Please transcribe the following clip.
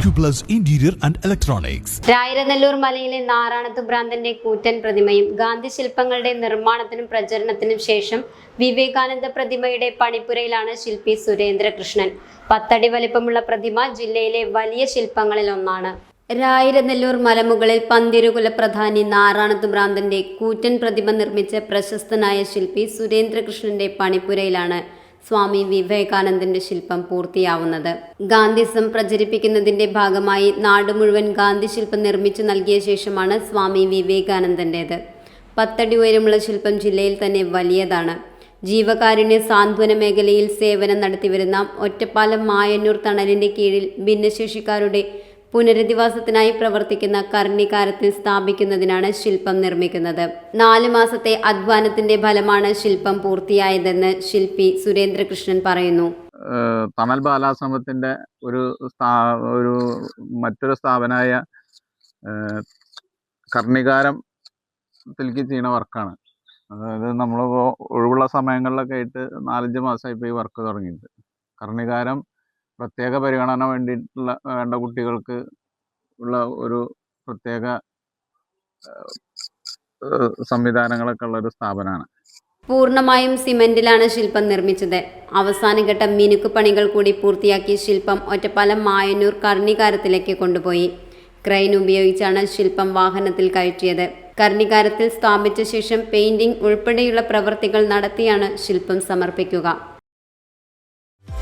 Acuplus interior and Electronics. Rayiranellur മലയിലെ നാരായണത്ത് ഭ്രാന്തന്റെ കൂറ്റൻ പ്രതിമയും ഗാന്ധി ശില്പങ്ങളുടെ നിർമ്മാണത്തിനും പ്രചരണത്തിനും ശേഷം വിവേകാനന്ദ പ്രതിമയുടെ പണിപ്പുരയിലാണ് ശില്പി സുരേന്ദ്രകൃഷ്ണൻ. പത്തടി വലിപ്പമുള്ള പ്രതിമ ജില്ലയിലെ വലിയ ശില്പങ്ങളിൽ ഒന്നാണ്. രായിരനെല്ലൂർ മലമുകളിൽ പന്തിരുകുല പ്രധാനി നാരായണത്ത് ഭ്രാന്തന്റെ കൂറ്റൻ പ്രതിമ നിർമ്മിച്ച പ്രശസ്തനായ ശില്പി സുരേന്ദ്രകൃഷ്ണന്റെ പണിപ്പുരയിലാണ്. സ്വാമി വിവേകാനന്ദന്റെ ശില്പം പൂർത്തിയാവുന്നത്. ഗാന്ധിസം പ്രചരിപ്പിക്കുന്നതിന്റെ ഭാഗമായി നാട് മുഴുവൻ ഗാന്ധി ശില്പം നിർമ്മിച്ചു നൽകിയ ശേഷമാണ് സ്വാമി വിവേകാനന്ദന്റേത്. പത്തടി ഉയരമുള്ള ശില്പം ജില്ലയിൽ തന്നെ വലിയതാണ്. ജീവകാരുണ്യ സാന്ത്വന മേഖലയിൽ സേവനം നടത്തിവരുന്ന ഒറ്റപ്പാലം മായന്നൂർ തണലിന്റെ കീഴിൽ ഭിന്നശേഷിക്കാരുടെ പുനരധിവാസത്തിനായി പ്രവർത്തിക്കുന്ന കർണികാരത്തിൽ സ്ഥാപിക്കുന്നതിനാണ് ശില്പം നിർമ്മിക്കുന്നത്. നാല് മാസത്തെ അധ്വാനത്തിന്റെ ഫലമാണ് ശില്പം പൂർത്തിയായതെന്ന് ശില്പി സുരേന്ദ്രകൃഷ്ണൻ പറയുന്നു. തണൽ ബാലാശ്രമത്തിന്റെ ഒരു ഒരു മറ്റൊരു സ്ഥാപനമായ കർണികാരം തിൽക്കി ചെയ്യുന്ന വർക്കാണ്. അതായത് നമ്മളിപ്പോൾ ഒഴിവുള്ള സമയങ്ങളിലൊക്കെ ആയിട്ട് നാലഞ്ച് മാസമായി ഇപ്പോൾ ഈ വർക്ക് തുടങ്ങിയിട്ട്. കർണികാരം പ്രത്യേക പരിഗണന വേണ്ടിയിട്ടുള്ള വേണ്ട കുട്ടികൾക്ക് ഉള്ള ഒരു പ്രത്യേക സംവിധാനങ്ങളൊക്കെ ഉള്ള ഒരു സ്ഥാപനമാണ്. പൂർണമായും സിമെന്റിലാണ് ശില്പം നിർമ്മിച്ചത്. അവസാനഘട്ട മിനുക്ക് പണികൾ കൂടി പൂർത്തിയാക്കി ശില്പം ഒറ്റപ്പാലം മായന്നൂർ കർണികാരത്തിലേക്ക് കൊണ്ടുപോയി. ക്രൈൻ ഉപയോഗിച്ചാണ് ശില്പം വാഹനത്തിൽ കയറ്റിയത്. കർണികാരത്തിൽ സ്ഥാപിച്ച ശേഷം പെയിന്റിംഗ് ഉൾപ്പെടെയുള്ള പ്രവൃത്തികൾ നടത്തിയാണ് ശില്പം സമർപ്പിക്കുക.